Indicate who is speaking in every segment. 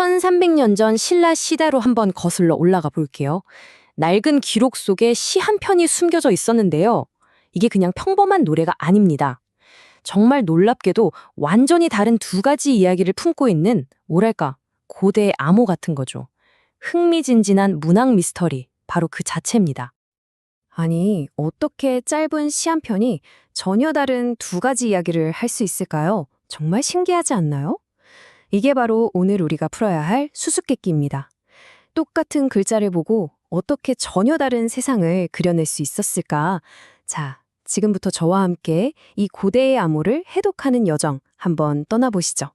Speaker 1: 1300년 전 신라 시대로 한번 거슬러 올라가 볼게요. 낡은 기록 속에 시 한 편이 숨겨져 있었는데요. 이게 그냥 평범한 노래가 아닙니다. 정말 놀랍게도 완전히 다른 두 가지 이야기를 품고 있는 뭐랄까 고대의 암호 같은 거죠. 흥미진진한 문학 미스터리 바로 그 자체입니다. 아니, 어떻게 짧은 시 한 편이 전혀 다른 두 가지 이야기를 할 수 있을까요? 정말 신기하지 않나요? 이게 바로 오늘 우리가 풀어야 할 수수께끼입니다. 똑같은 글자를 보고 어떻게 전혀 다른 세상을 그려낼 수 있었을까? 자, 지금부터 저와 함께 이 고대의 암호를 해독하는 여정 한번 떠나보시죠.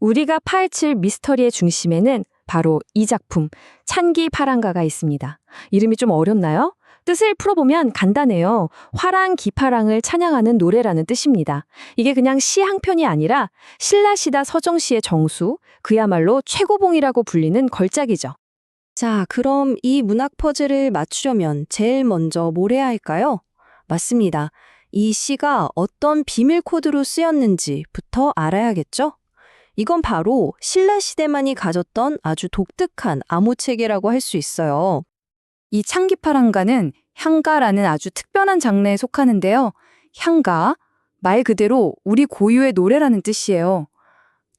Speaker 1: 우리가 파헤칠 미스터리의 중심에는 바로 이 작품 찬기 파랑가가 있습니다. 이름이 좀 어렵나요? 뜻을 풀어보면 간단해요. 화랑 기파랑을 찬양하는 노래라는 뜻입니다. 이게 그냥 시 한 편이 아니라 신라시다 서정시의 정수, 그야말로 최고봉이라고 불리는 걸작이죠. 자, 그럼 이 문학 퍼즐을 맞추려면 제일 먼저 뭘 해야 할까요? 맞습니다. 이 시가 어떤 비밀 코드로 쓰였는지부터 알아야겠죠? 이건 바로 신라시대만이 가졌던 아주 독특한 암호체계라고 할 수 있어요. 이 창기파랑가는 향가라는 아주 특별한 장르에 속하는데요. 향가, 말 그대로 우리 고유의 노래라는 뜻이에요.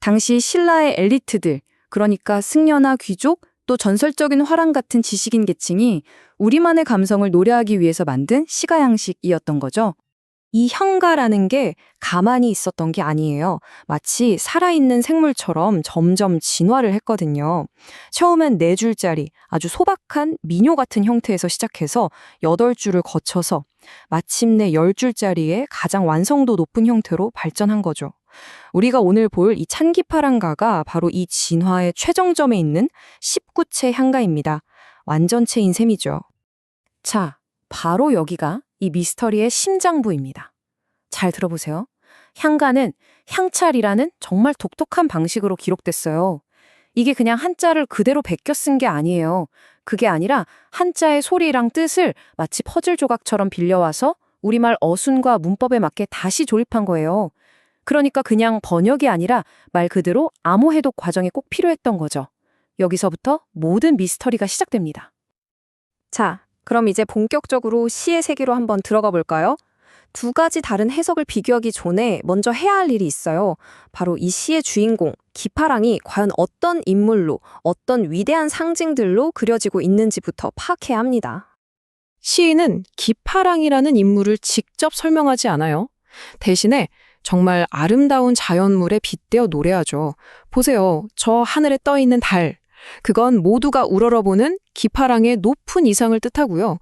Speaker 1: 당시 신라의 엘리트들, 그러니까 승려나 귀족, 또 전설적인 화랑 같은 지식인 계층이 우리만의 감성을 노래하기 위해서 만든 시가 양식이었던 거죠. 이 향가라는 게 가만히 있었던 게 아니에요. 마치 살아있는 생물처럼 점점 진화를 했거든요. 처음엔 네 줄짜리 아주 소박한 민요 같은 형태에서 시작해서 여덟 줄을 거쳐서 마침내 열 줄짜리의 가장 완성도 높은 형태로 발전한 거죠. 우리가 오늘 볼 이 찬기파랑가가 바로 이 진화의 최정점에 있는 19채 향가입니다. 완전체인 셈이죠. 자, 바로 여기가 이 미스터리의 심장부입니다. 잘 들어보세요. 향가는 향찰이라는 정말 독특한 방식으로 기록됐어요. 이게 그냥 한자를 그대로 베껴 쓴 게 아니에요. 그게 아니라 한자의 소리랑 뜻을 마치 퍼즐 조각처럼 빌려와서 우리말 어순과 문법에 맞게 다시 조립한 거예요. 그러니까 그냥 번역이 아니라 말 그대로 암호 해독 과정이 꼭 필요했던 거죠. 여기서부터 모든 미스터리가 시작됩니다. 자, 그럼 이제 본격적으로 시의 세계로 한번 들어가 볼까요? 두 가지 다른 해석을 비교하기 전에 먼저 해야 할 일이 있어요. 바로 이 시의 주인공, 기파랑이 과연 어떤 인물로, 어떤 위대한 상징들로 그려지고 있는지부터 파악해야 합니다.
Speaker 2: 시인은 기파랑이라는 인물을 직접 설명하지 않아요. 대신에 정말 아름다운 자연물에 빗대어 노래하죠. 보세요. 저 하늘에 떠 있는 달. 그건 모두가 우러러보는 기파랑의 높은 이상을 뜻하고요.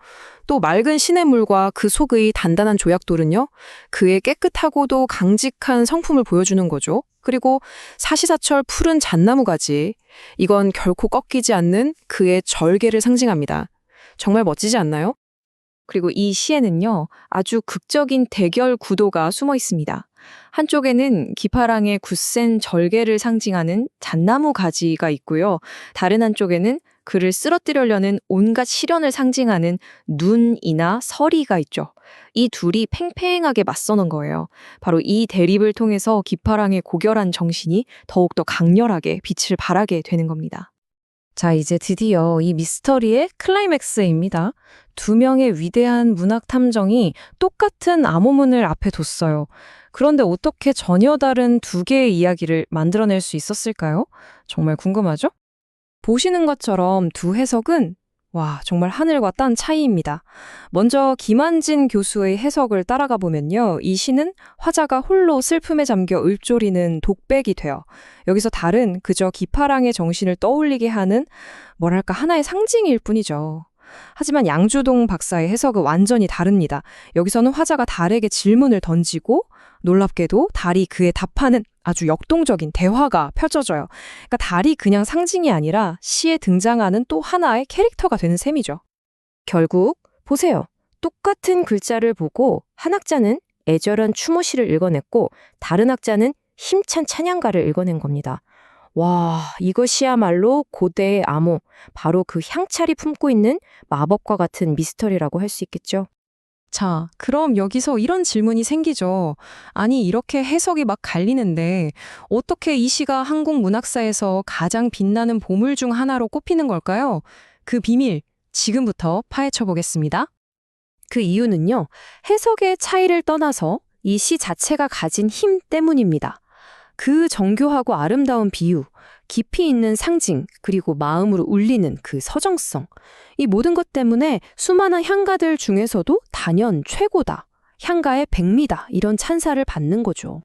Speaker 2: 또 맑은 시냇물과 그 속의 단단한 조약돌은요. 그의 깨끗하고도 강직한 성품을 보여주는 거죠. 그리고 사시사철 푸른 잣나무 가지. 이건 결코 꺾이지 않는 그의 절개를 상징합니다. 정말 멋지지 않나요?
Speaker 1: 그리고 이 시에는요, 아주 극적인 대결 구도가 숨어 있습니다. 한쪽에는 기파랑의 굳센 절개를 상징하는 잣나무 가지가 있고요. 다른 한쪽에는 그를 쓰러뜨리려는 온갖 시련을 상징하는 눈이나 서리가 있죠. 이 둘이 팽팽하게 맞서는 거예요. 바로 이 대립을 통해서 기파랑의 고결한 정신이 더욱더 강렬하게 빛을 발하게 되는 겁니다. 자, 이제 드디어 이 미스터리의 클라이맥스입니다. 두 명의 위대한 문학 탐정이 똑같은 암호문을 앞에 뒀어요. 그런데 어떻게 전혀 다른 두 개의 이야기를 만들어낼 수 있었을까요? 정말 궁금하죠? 보시는 것처럼 두 해석은 와, 정말 하늘과 땅 차이입니다. 먼저 김한진 교수의 해석을 따라가 보면요. 이 시는 화자가 홀로 슬픔에 잠겨 읊조리는 독백이 돼요. 여기서 달은 그저 기파랑의 정신을 떠올리게 하는 뭐랄까 하나의 상징일 뿐이죠. 하지만 양주동 박사의 해석은 완전히 다릅니다. 여기서는 화자가 달에게 질문을 던지고 놀랍게도 달이 그에 답하는 아주 역동적인 대화가 펼쳐져요. 그러니까 달이 그냥 상징이 아니라 시에 등장하는 또 하나의 캐릭터가 되는 셈이죠. 결국 보세요. 똑같은 글자를 보고 한 학자는 애절한 추모시를 읽어냈고 다른 학자는 힘찬 찬양가를 읽어낸 겁니다. 와, 이것이야말로 고대의 암호, 바로 그 향찰이 품고 있는 마법과 같은 미스터리라고 할 수 있겠죠.
Speaker 2: 자, 그럼 여기서 이런 질문이 생기죠. 아니, 이렇게 해석이 막 갈리는데 어떻게 이 시가 한국 문학사에서 가장 빛나는 보물 중 하나로 꼽히는 걸까요? 그 비밀 지금부터 파헤쳐 보겠습니다.
Speaker 1: 그 이유는요, 해석의 차이를 떠나서 이 시 자체가 가진 힘 때문입니다. 그 정교하고 아름다운 비유, 깊이 있는 상징, 그리고 마음으로 울리는 그 서정성. 이 모든 것 때문에 수많은 향가들 중에서도 단연 최고다. 향가의 백미다. 이런 찬사를 받는 거죠.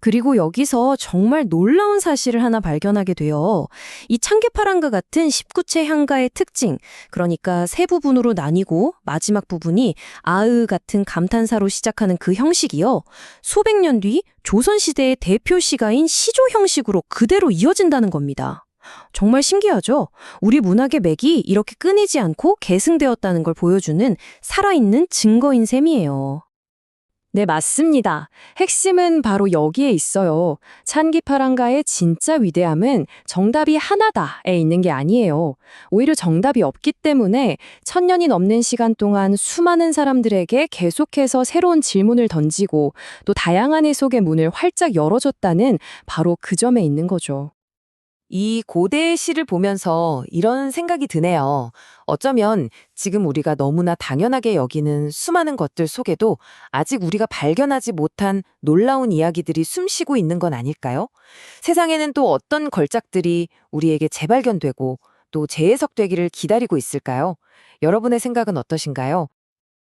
Speaker 1: 그리고 여기서 정말 놀라운 사실을 하나 발견하게 돼요. 이 참깨파랑과 같은 19채 향가의 특징, 그러니까 세 부분으로 나뉘고 마지막 부분이 아으 같은 감탄사로 시작하는 그 형식이요. 수백 년 뒤 조선시대의 대표 시가인 시조 형식으로 그대로 이어진다는 겁니다. 정말 신기하죠? 우리 문학의 맥이 이렇게 끊이지 않고 계승되었다는 걸 보여주는 살아있는 증거인 셈이에요. 네, 맞습니다. 핵심은 바로 여기에 있어요. 찬기파랑가의 진짜 위대함은 정답이 하나다에 있는 게 아니에요. 오히려 정답이 없기 때문에 천년이 넘는 시간 동안 수많은 사람들에게 계속해서 새로운 질문을 던지고 또 다양한 해석의 문을 활짝 열어줬다는 바로 그 점에 있는 거죠.
Speaker 3: 이 고대의 시를 보면서 이런 생각이 드네요. 어쩌면 지금 우리가 너무나 당연하게 여기는 수많은 것들 속에도 아직 우리가 발견하지 못한 놀라운 이야기들이 숨쉬고 있는 건 아닐까요? 세상에는 또 어떤 걸작들이 우리에게 재발견되고 또 재해석되기를 기다리고 있을까요? 여러분의 생각은 어떠신가요?